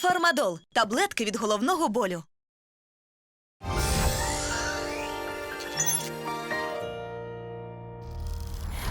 Фармадол таблетки від головного болю.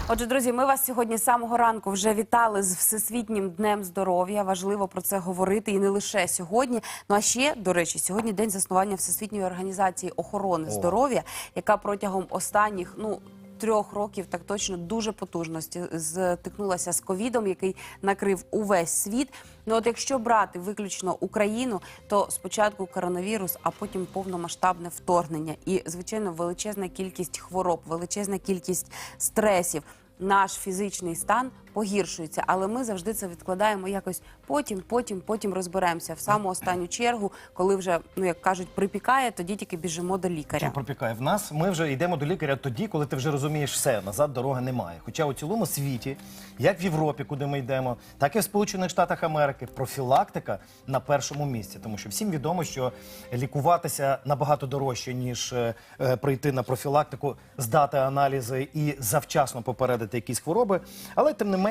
Отже, друзі, ми вас сьогодні з самого ранку вже вітали з Всесвітнім днем здоров'я. Важливо про це говорити і не лише сьогодні. Ну а ще, до речі, сьогодні день заснування Всесвітньої організації охорони здоров'я, яка протягом останніх ну. Трьох років так точно дуже потужно сті- стикнулася з ковідом, який накрив увесь світ. Ну от якщо брати виключно Україну, то спочатку коронавірус, а потім повномасштабне вторгнення і звичайно величезна кількість хвороб, величезна кількість стресів. Наш фізичний стан погіршується, але ми завжди це відкладаємо якось потім, потім, потім розберемося в саму останню чергу, коли вже ну як кажуть, припікає, тоді тільки біжимо до лікаря. Чим пропікає в нас? Ми вже йдемо до лікаря тоді, коли ти вже розумієш все, назад дороги немає. Хоча у цілому світі, як в Європі, куди ми йдемо, так і в Сполучених Штатах Америки, профілактика на першому місці. Тому що всім відомо, що лікуватися набагато дорожче, ніж е, е, прийти на профілактику, здати аналізи і завчасно попередити якісь хвороби. Але тим не менше,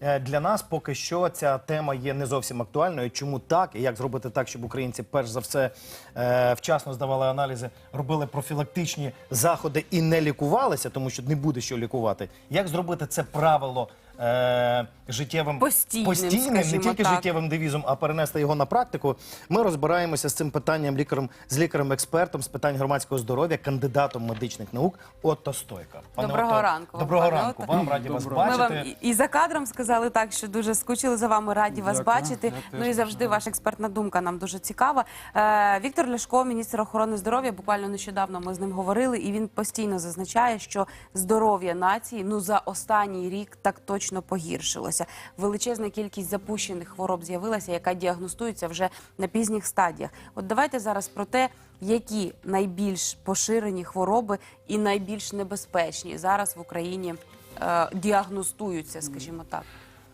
е, для нас поки що ця тема є не зовсім актуальною. Чому так і як зробити так, щоб українці перш за все е, вчасно здавали аналізи, робили профілактичні заходи і не лікувалися, тому що не буде що лікувати. Як зробити це правило? Е, життєвим Постійним, постійним не скажімо тільки так. життєвим девізом, а перенести його на практику. Ми розбираємося з цим питанням лікарем з лікарем-експертом з питань громадського здоров'я, кандидатом медичних наук Отто Стойка. Доброго Отто, ранку, Доброго пане ранку. Отто. Вам раді вас Доброго. Ми бачити. вам і- і за кадром сказали так, що дуже скучили за вами, раді вас Дякую. бачити. Я Ну і завжди ваша експертна думка нам дуже цікава. Е, Віктор Ляшко, міністр охорони здоров'я. Буквально нещодавно ми з ним говорили, і він постійно зазначає, що здоров'я нації ну за останній рік так точно погіршилося. Величезна кількість запущених хвороб з'явилася, яка діагностується вже на пізніх стадіях. От давайте зараз про те. Які найбільш поширені хвороби і найбільш небезпечні зараз в Україні е, діагностуються, скажімо так.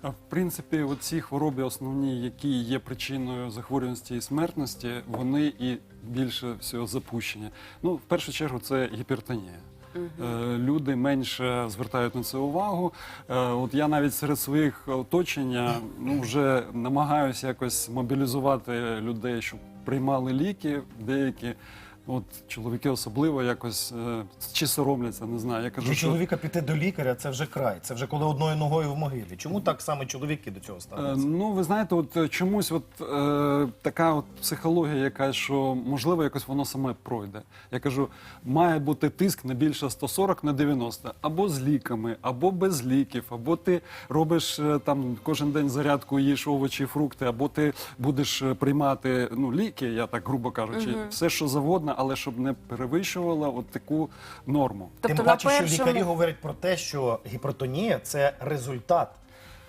В принципі, ці хвороби основні, які є причиною захворюваності і смертності, вони і більше всього запущені. Ну, в першу чергу, це гіпертонія. Е, Люди менше звертають на це увагу. Е, От я навіть серед своїх оточення ну, вже намагаюся якось мобілізувати людей, щоб приймали ліки деякі. От чоловіки особливо якось е, чи соромляться, не знаю. Я кажу, Для що чоловіка піти до лікаря це вже край. Це вже коли одною ногою в могилі. Чому так саме чоловіки до цього Е, ставляться? Ну, ви знаєте, от е, чомусь от, е, така от психологія, яка що можливо якось воно саме пройде. Я кажу, має бути тиск не більше 140 на 90, або з ліками, або без ліків, або ти робиш е, там кожен день зарядку, їш овочі, фрукти, або ти будеш е, приймати ну, ліки, я так грубо кажучи, все що завгодно, але щоб не перевищувала от таку норму. Тобто Тим на паче, що першому лікарі говорять про те, що гіпертонія це результат.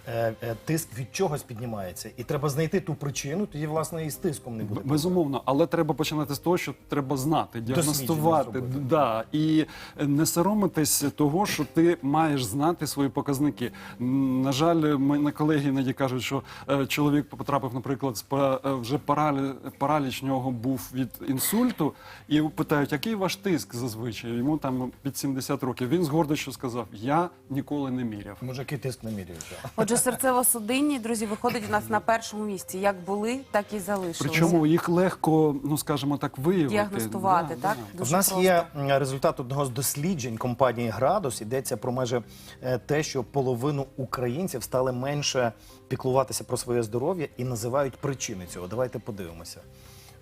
Е, е, Тиск від чогось піднімається, і треба знайти ту причину, тоді власне і з тиском не буде. Б- Безумовно, але треба починати з того, що треба знати, діагностувати, зробити. да, і не соромитись того, що ти маєш знати свої показники. М, На жаль, мене колеги іноді кажуть, що е, чоловік потрапив, наприклад, з па- е, вже паралі, параліч в нього був від інсульту, і питають, який ваш тиск зазвичай? Йому там під 70 років. Він з гордістю сказав: Я ніколи не міряв. Мужики тиск не міряють. да. Отже, серцево-судинні, друзі, виходить у нас на першому місці. Як були, так і залишилися. Причому їх легко, ну скажімо так, виявити. діагностувати, Да, так? да. Дуже В нас просто. є результат одного з досліджень компанії Градус. Йдеться про майже е, те, що половину українців стали менше піклуватися про своє здоров'я і називають причини цього. Давайте подивимося.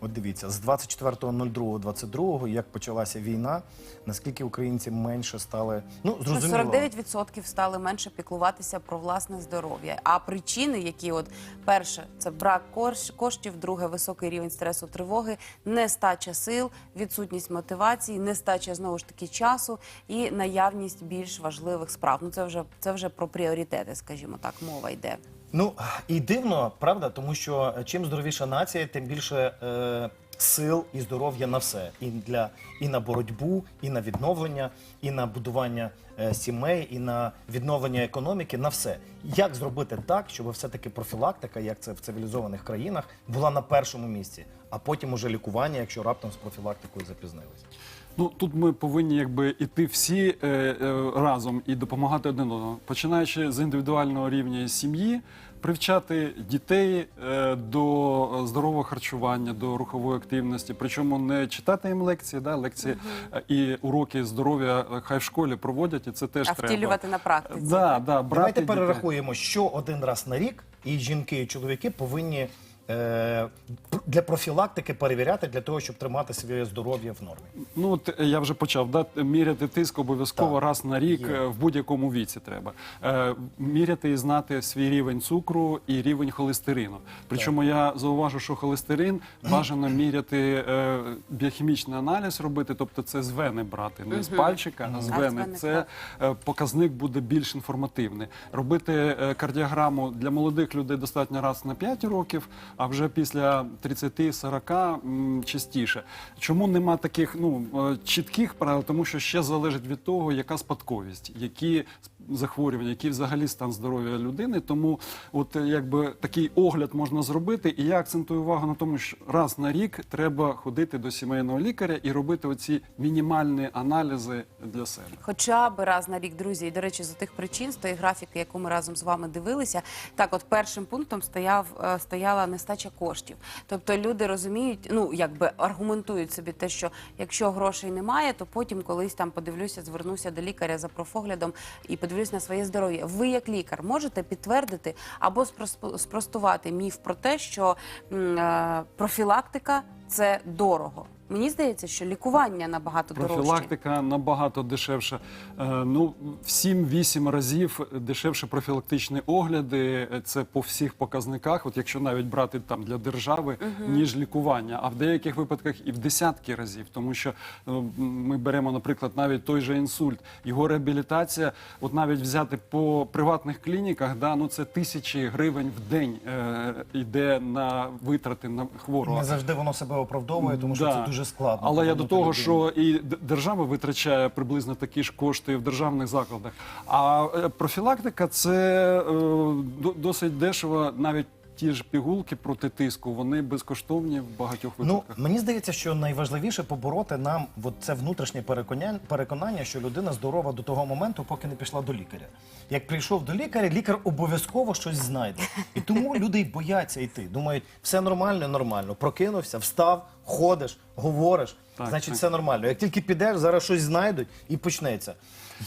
От дивіться, з 24.02.22, як почалася війна, наскільки українці менше стали. Ну, зрозуміло. 49% стали менше піклуватися про власне здоров'я. А причини, які от перше, це брак кош- коштів, друге високий рівень стресу, тривоги, нестача сил, відсутність мотивації, нестача знову ж таки часу і наявність більш важливих справ. Ну це вже це вже про пріоритети, скажімо так, мова йде. Ну і дивно, правда, тому що е, чим здоровіша нація, тим більше е, сил і здоров'я на все. І для і на боротьбу, і на відновлення, і на будування е, сімей, і на відновлення економіки, на все. Як зробити так, щоб все-таки профілактика, як це в цивілізованих країнах, була на першому місці, а потім уже лікування, якщо раптом з профілактикою запізнились. Ну тут ми повинні якби іти всі е, е, разом і допомагати один одному, починаючи з індивідуального рівня сім'ї. привчати дітей е, до здорового харчування, до рухової активності. Причому не читати їм лекції, да, лекції е, і уроки здоров'я е, хай в школі проводять, і це теж А треба. втілювати на практиці. Да, да, брати Давайте дітей. перерахуємо, що один раз на рік і жінки, і чоловіки повинні для профілактики перевіряти для того, щоб тримати своє здоров'я в нормі. Ну от е, я вже почав да, міряти тиск обов'язково Так, раз на рік є. е, в будь-якому віці треба. Е, міряти і знати свій рівень цукру і рівень холестерину. Причому я зауважу, що холестерин бажано міряти е, біохімічний аналіз робити, тобто це з вени брати, не з пальчика, а з вени. вени, Це е, показник буде більш інформативний. Робити е, кардіограму для молодих людей достатньо раз на 5 років, а вже після 30-40 частіше. Чому нема таких ну е, чітких правил? Тому що ще залежить від того, яка спадковість, які захворювання, який взагалі стан здоров'я людини. Тому, от е, якби такий огляд можна зробити, і я акцентую увагу на тому, що раз на рік треба ходити до сімейного лікаря і робити оці мінімальні аналізи для себе. Хоча б раз на рік, друзі, і до речі, з тих причин з тої графіки, яку ми разом з вами дивилися, так от першим пунктом стояв е, стояла нестача коштів. Тобто люди розуміють, ну якби аргументують собі те, що якщо грошей немає, то потім колись там подивлюся, звернуся до лікаря за профоглядом і подивлюсь на своє здоров'я. Ви, як лікар, можете підтвердити або спрос- спростувати міф про те, що е, профілактика це дорого. Мені здається, що лікування набагато дорожче. Профілактика набагато дешевша. Е, Ну, в 7-8 разів дешевше профілактичні огляди. Е, Це по всіх показниках, от якщо навіть брати там для держави, ніж лікування. А в деяких випадках і в десятки разів, тому що е, ми беремо, наприклад, навіть той же інсульт, його реабілітація, от навіть взяти по приватних клініках, да, ну це тисячі гривень в день е, йде на витрати на хворого. Не завжди воно себе оправдовує, тому що Да. це дуже складно. Але я до того, людину. що і держава витрачає приблизно такі ж кошти в державних закладах. А е, профілактика це е, досить дешево, навіть. Ті ж пігулки проти тиску, вони безкоштовні в багатьох Ну, мені здається, що найважливіше побороти нам от це внутрішнє переконання, переконання, що людина здорова до того моменту, поки не пішла до лікаря. Як прийшов до лікаря, лікар обов'язково щось знайде. І тому люди й бояться йти. Думають, все нормально, нормально. Прокинувся, встав, ходиш, говориш. Так, значить, так. все нормально. Як тільки підеш, зараз щось знайдуть і почнеться.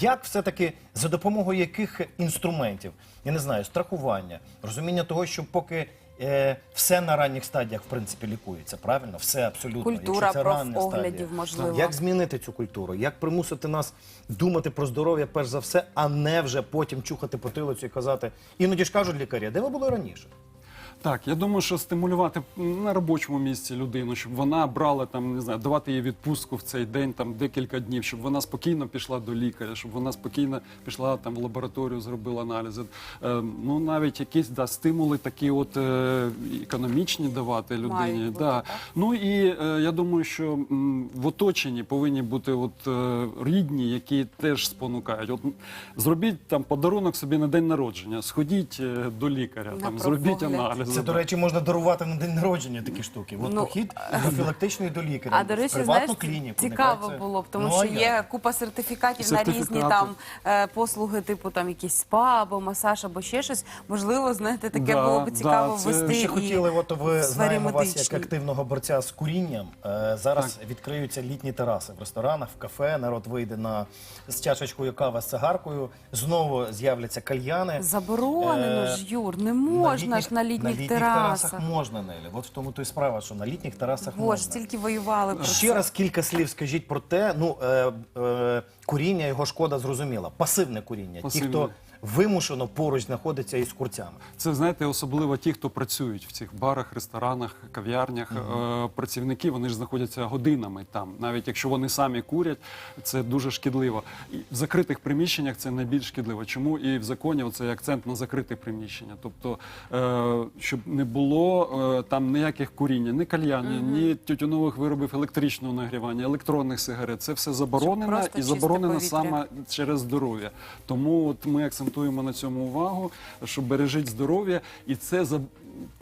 Як все-таки за допомогою яких інструментів? Я не знаю, страхування, розуміння того, що поки е, все на ранніх стадіях в принципі лікується, правильно? Все абсолютно. Культура Якщо це рання профоглядів, стадія. можливо. Як змінити цю культуру? Як примусити нас думати про здоров'я перш за все, а не вже потім чухати потилицю і казати. Іноді ж кажуть лікарі, де ви були раніше? Так, я думаю, що стимулювати на робочому місці людину, щоб вона брала там, не знаю, давати їй відпустку в цей день, там декілька днів, щоб вона спокійно пішла до лікаря, щоб вона спокійно пішла там в лабораторію, зробила аналізи. Е, ну навіть якісь да, стимули такі, от е, економічні давати людині. Мають бути, да. так? Ну і е, я думаю, що м, в оточенні повинні бути от е, рідні, які теж спонукають. От зробіть там подарунок собі на день народження, сходіть е, до лікаря, На там зробіть профогляд. аналізи. Це, до речі, можна дарувати на день народження такі штуки. От Ну, похід профілактичний до лікаря. А до в речі, приватну знаєш, клініку. цікаво Нехай це- було б, тому Ну, а що як? є купа сертифікатів на різні Сертифікати. там е, послуги, типу там якісь спа або масаж, або ще щось. Можливо, знаєте, таке Да, було б да, цікаво це- ввести. Ми ще і хотіли, от ви сфері знаємо вас як активного борця з курінням. Е, зараз відкриються літні тераси в ресторанах, в кафе. Народ вийде на з чашечкою кави з цигаркою. Знову з'являться кальяни. Заборонено Е, ж, Юр, не можна ж на літніх, терасах. можна, Нелі. От в тому то і справа, що на літніх терасах Боже, можна. стільки воювали про Ще це. раз кілька слів скажіть про те. Ну е, е, куріння його шкода зрозуміла. Пасивне куріння. Пасивне. Ті, хто вимушено поруч знаходиться із курцями. Це знаєте, особливо ті, хто працюють в цих барах, ресторанах, кав'ярнях. Е, працівники вони ж знаходяться годинами там. Навіть якщо вони самі курять, це дуже шкідливо. І в закритих приміщеннях це найбільш шкідливо. Чому і в законі оцей акцент на закрите приміщення? Тобто, е, щоб не було е, там ніяких куріння, ні кальянів, ні тютюнових виробів електричного нагрівання, електронних сигарет. Це все заборонено просто і чисте заборонено повітря. саме через здоров'я. Тому от ми акцентуємо на цьому увагу, що бережіть здоров'я, і це за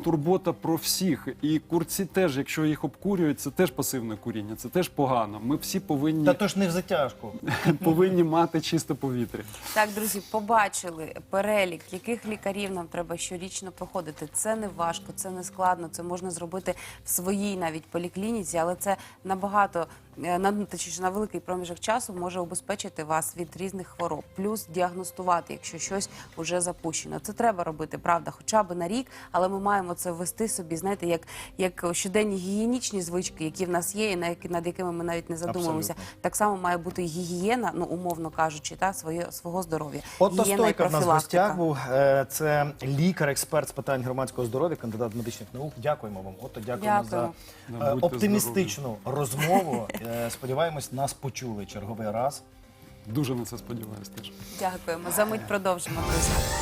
турбота про всіх. І курці теж, якщо їх обкурюють, це теж пасивне куріння, це теж погано. Ми всі повинні, Та то ж не в затяжку. повинні мати чисте повітря. Так, друзі, побачили перелік, яких лікарів нам треба щорічно проходити. Це не важко, це не складно. Це можна зробити в своїй навіть поліклініці, але це набагато на точніше, на великий проміжок часу може обезпечити вас від різних хвороб, плюс діагностувати, якщо щось вже запущено. Це треба робити, правда, хоча б на рік, але ми маємо це ввести собі, знаєте, як, як щоденні гігієнічні звички, які в нас є, і на які над якими ми навіть не задумуємося. Абсолютно. Так само має бути гігієна, ну умовно кажучи, та своє свого здоров'я. І стойка в нас в гостях був. Е, Це лікар, експерт з питань громадського здоров'я, кандидат медичних наук. Дякуємо вам. Ото дякуємо Дякую. за е, будьте оптимістичну розмову. Е, Сподіваємось, нас почули черговий раз. Дуже на це сподіваюся теж. Дякуємо. За мить продовжимо, друзі.